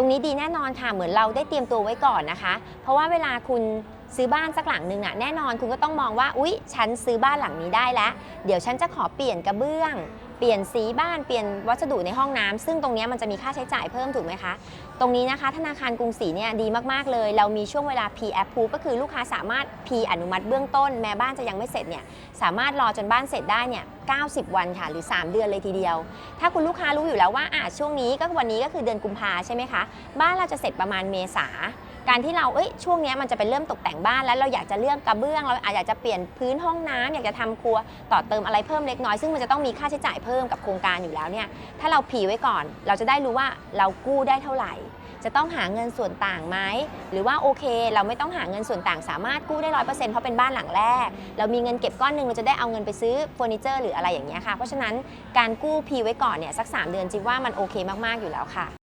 รงนี้ดีแน่นอนค่ะ เหมือนเราได้เตรียมตัวไว้ก่อนนะคะ เพราะว่าเวลาคุณซื้อบ้านสักหลังหนึ่งน่ะแน่นอนคุณก็ต้องมองว่า อุ๊ย ฉันซื้อบ้านหลังนี้ได้แล้ว เดี๋ยวฉันจะขอเปลี่ยนกระเบื้อง เปลี่ยนสีบ้านเปลี่ยนวัสดุในห้องน้ำซึ่งตรงนี้มันจะมีค่าใช้จ่ายเพิ่มถูกไหมคะ ตรงนี้นะคะ ธนาคารกรุงศรีเนี่ยดีมาก ๆ เลย เรามีช่วงเวลา P approve ก็คือลูกค้าสามารถ P อนุมัติเบื้องต้น แม้บ้านจะยังไม่เสร็จเนี่ยสามารถรอจนบ้านเสร็จได้เนี่ย90 วันค่ะหรือ 3 เดือนเลยทีเดียว ถ้าคุณลูกค้ารู้อยู่แล้วว่าอะช่วงนี้ก็วันนี้ก็คือเดือนกุมภาใช่ไหมคะบ้านเราจะเสร็จประมาณเมษา การที่เราเอ้ยช่วงนี้มันจะเป็นเริ่มตกแต่งบ้านแล้วเราอยากจะเลือกกระเบื้องเราอาจจะเปลี่ยนพื้นห้องน้ำอยากจะทำครัวต่อเติมอะไรเพิ่มเล็กน้อยซึ่งมันจะต้องมีค่าใช้จ่ายเพิ่มกับโครงการอยู่แล้วเนี่ยถ้าเราผีไว้ก่อน เราจะได้รู้ว่าเรากู้ได้เท่าไหร่ จะต้องหาเงินส่วนต่างไหมหรือว่าโอเค เราไม่ต้องหาเงินส่วนต่างสามารถกู้ได้ร้อยเปอร์เซ็นต์เพราะเป็นบ้านหลังแรก เรามีเงินเก็บก้อนหนึ่งเราจะได้เอาเงินไปซื้อเฟอร์นิเจอร์หรืออะไรอย่างเงี้ยค่ะเพราะฉะนั้นการกู้พีไว้ก่อนเนี่ยสัก 3 เดือนจิบว่ามันโอเคมากๆอยู่แล้วค่ะ